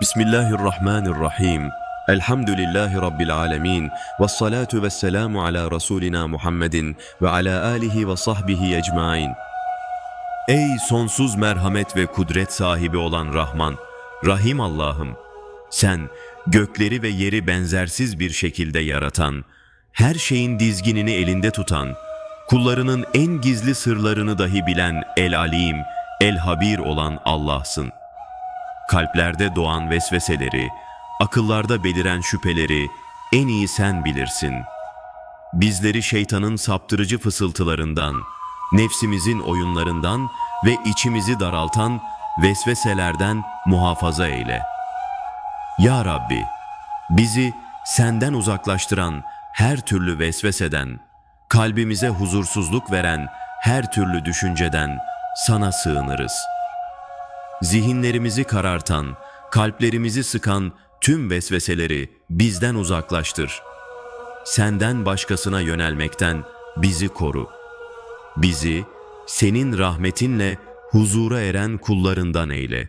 Bismillahirrahmanirrahim. Elhamdülillahi Rabbil alemin. Ve salatu ve selamu ala Resulina Muhammedin ve ala alihi ve sahbihi ecmain. Ey sonsuz merhamet ve kudret sahibi olan Rahman, Rahim Allah'ım. Sen gökleri ve yeri benzersiz bir şekilde yaratan, her şeyin dizginini elinde tutan, kullarının en gizli sırlarını dahi bilen El Alim, El Habir olan Allah'sın. Kalplerde doğan vesveseleri, akıllarda beliren şüpheleri en iyi sen bilirsin. Bizleri şeytanın saptırıcı fısıltılarından, nefsimizin oyunlarından ve içimizi daraltan vesveselerden muhafaza eyle. Ya Rabbi, bizi senden uzaklaştıran her türlü vesveseden, kalbimize huzursuzluk veren her türlü düşünceden sana sığınırız.'' Zihinlerimizi karartan, kalplerimizi sıkan tüm vesveseleri bizden uzaklaştır. Senden başkasına yönelmekten bizi koru. Bizi senin rahmetinle huzura eren kullarından eyle.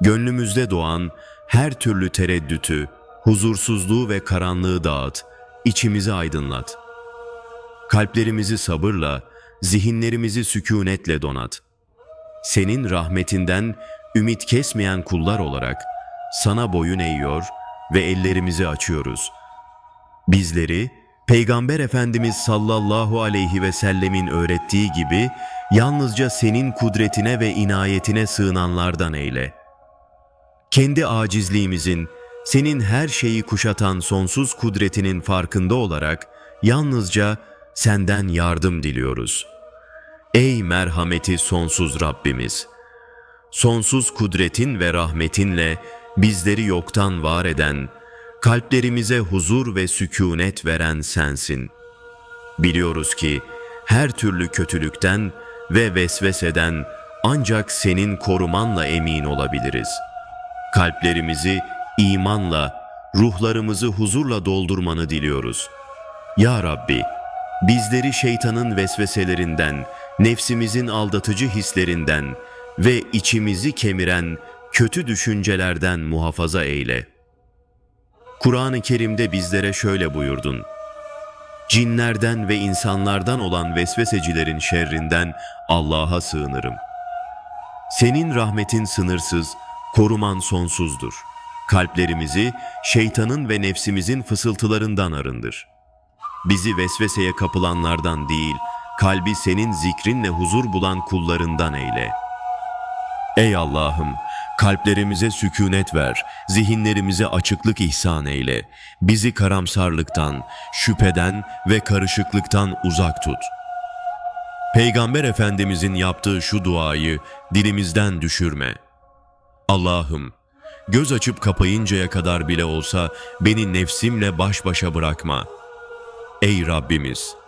Gönlümüzde doğan her türlü tereddütü, huzursuzluğu ve karanlığı dağıt, içimizi aydınlat. Kalplerimizi sabırla, zihinlerimizi sükunetle donat.'' Senin rahmetinden ümit kesmeyen kullar olarak sana boyun eğiyor ve ellerimizi açıyoruz. Bizleri Peygamber Efendimiz sallallahu aleyhi ve sellemin öğrettiği gibi yalnızca senin kudretine ve inayetine sığınanlardan eyle. Kendi acizliğimizin, senin her şeyi kuşatan sonsuz kudretinin farkında olarak yalnızca senden yardım diliyoruz.'' Ey merhameti sonsuz Rabbimiz! Sonsuz kudretin ve rahmetinle bizleri yoktan var eden, kalplerimize huzur ve sükunet veren sensin. Biliyoruz ki her türlü kötülükten ve vesveseden ancak senin korumanla emin olabiliriz. Kalplerimizi imanla, ruhlarımızı huzurla doldurmanı diliyoruz. Ya Rabbi, bizleri şeytanın vesveselerinden, nefsimizin aldatıcı hislerinden ve içimizi kemiren kötü düşüncelerden muhafaza eyle. Kur'an-ı Kerim'de bizlere şöyle buyurdun. Cinlerden ve insanlardan olan vesvesecilerin şerrinden Allah'a sığınırım. Senin rahmetin sınırsız, koruman sonsuzdur. Kalplerimizi şeytanın ve nefsimizin fısıltılarından arındır. Bizi vesveseye kapılanlardan değil, kalbi senin zikrinle huzur bulan kullarından eyle. Ey Allah'ım, kalplerimize sükunet ver, zihinlerimize açıklık ihsan eyle. Bizi karamsarlıktan, şüpheden ve karışıklıktan uzak tut. Peygamber Efendimizin yaptığı şu duayı dilimizden düşürme. Allah'ım, göz açıp kapayıncaya kadar bile olsa beni nefsimle baş başa bırakma. Ey Rabbimiz!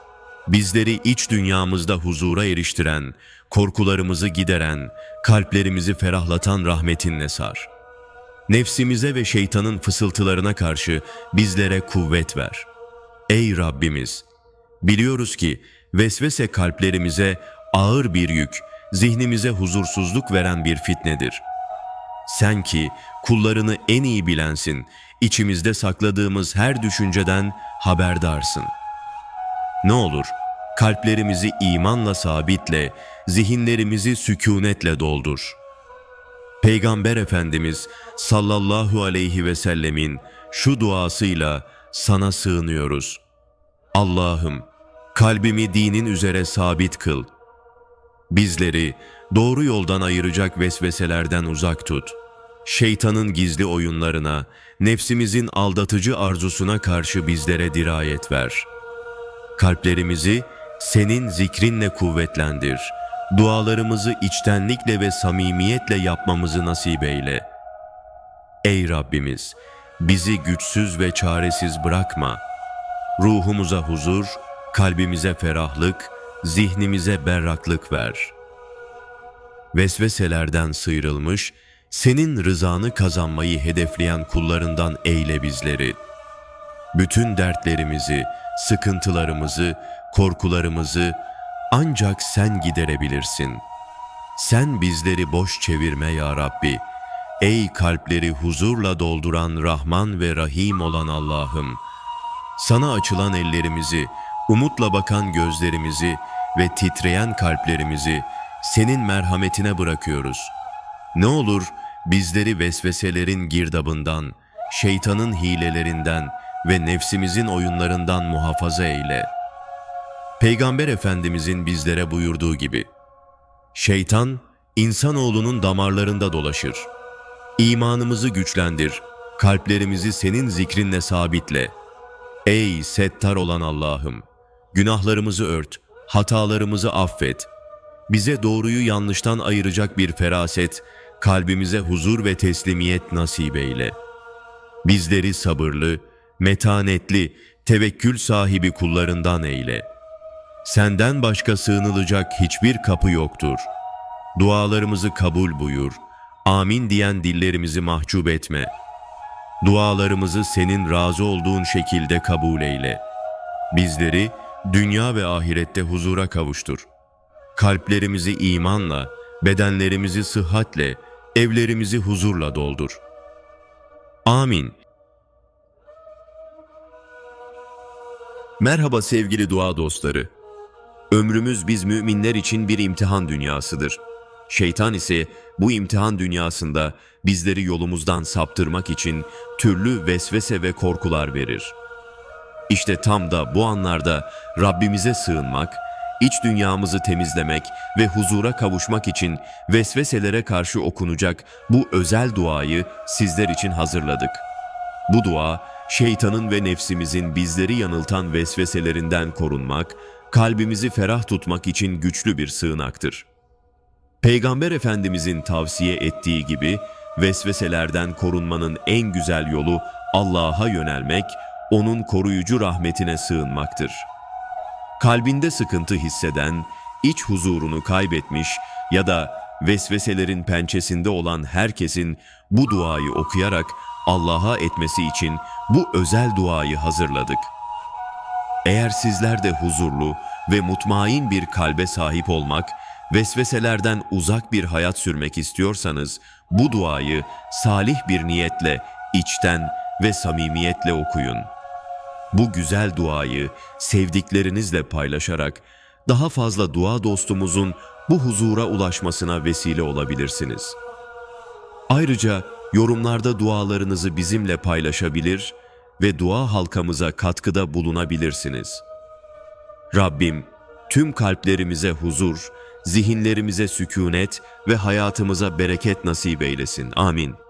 Bizleri iç dünyamızda huzura eriştiren, korkularımızı gideren, kalplerimizi ferahlatan rahmetinle sar. Nefsimize ve şeytanın fısıltılarına karşı bizlere kuvvet ver. Ey Rabbimiz! Biliyoruz ki vesvese kalplerimize ağır bir yük, zihnimize huzursuzluk veren bir fitnedir. Sen ki kullarını en iyi bilensin, içimizde sakladığımız her düşünceden haberdarsın.'' Ne olur kalplerimizi imanla sabitle, zihinlerimizi sükunetle doldur. Peygamber Efendimiz sallallahu aleyhi ve sellemin şu duasıyla sana sığınıyoruz. Allah'ım kalbimi dinin üzere sabit kıl. Bizleri doğru yoldan ayıracak vesveselerden uzak tut. Şeytanın gizli oyunlarına, nefsimizin aldatıcı arzusuna karşı bizlere dirayet ver.'' Kalplerimizi senin zikrinle kuvvetlendir. Dualarımızı içtenlikle ve samimiyetle yapmamızı nasip eyle. Ey Rabbimiz, bizi güçsüz ve çaresiz bırakma. Ruhumuza huzur, kalbimize ferahlık, zihnimize berraklık ver. Vesveselerden sıyrılmış, senin rızanı kazanmayı hedefleyen kullarından eyle bizleri. Bütün dertlerimizi, sıkıntılarımızı, korkularımızı ancak sen giderebilirsin. Sen bizleri boş çevirme ya Rabbi. Ey kalpleri huzurla dolduran Rahman ve Rahim olan Allah'ım! Sana açılan ellerimizi, umutla bakan gözlerimizi ve titreyen kalplerimizi senin merhametine bırakıyoruz. Ne olur bizleri vesveselerin girdabından, şeytanın hilelerinden ve nefsimizin oyunlarından muhafaza eyle. Peygamber Efendimizin bizlere buyurduğu gibi, Şeytan, insanoğlunun damarlarında dolaşır. İmanımızı güçlendir, kalplerimizi senin zikrinle sabitle. Ey settar olan Allah'ım! Günahlarımızı ört, hatalarımızı affet. Bize doğruyu yanlıştan ayıracak bir feraset, kalbimize huzur ve teslimiyet nasip eyle. Bizleri sabırlı, metanetli, tevekkül sahibi kullarından eyle. Senden başka sığınılacak hiçbir kapı yoktur. Dualarımızı kabul buyur. Amin diyen dillerimizi mahcup etme. Dualarımızı senin razı olduğun şekilde kabul eyle. Bizleri dünya ve ahirette huzura kavuştur. Kalplerimizi imanla, bedenlerimizi sıhhatle, evlerimizi huzurla doldur. Amin. Merhaba sevgili dua dostları. Ömrümüz biz müminler için bir imtihan dünyasıdır. Şeytan ise bu imtihan dünyasında bizleri yolumuzdan saptırmak için türlü vesvese ve korkular verir. İşte tam da bu anlarda Rabbimize sığınmak, iç dünyamızı temizlemek ve huzura kavuşmak için vesveselere karşı okunacak bu özel duayı sizler için hazırladık. Bu dua, şeytanın ve nefsimizin bizleri yanıltan vesveselerinden korunmak, kalbimizi ferah tutmak için güçlü bir sığınaktır. Peygamber Efendimizin tavsiye ettiği gibi vesveselerden korunmanın en güzel yolu Allah'a yönelmek, onun koruyucu rahmetine sığınmaktır. Kalbinde sıkıntı hisseden, iç huzurunu kaybetmiş ya da vesveselerin pençesinde olan herkesin bu duayı okuyarak Allah'a etmesi için bu özel duayı hazırladık. Eğer sizler de huzurlu ve mutmain bir kalbe sahip olmak, vesveselerden uzak bir hayat sürmek istiyorsanız bu duayı salih bir niyetle, içten ve samimiyetle okuyun. Bu güzel duayı sevdiklerinizle paylaşarak daha fazla dua dostumuzun bu huzura ulaşmasına vesile olabilirsiniz. Ayrıca yorumlarda dualarınızı bizimle paylaşabilir ve dua halkamıza katkıda bulunabilirsiniz. Rabbim tüm kalplerimize huzur, zihinlerimize sükunet ve hayatımıza bereket nasip eylesin. Amin.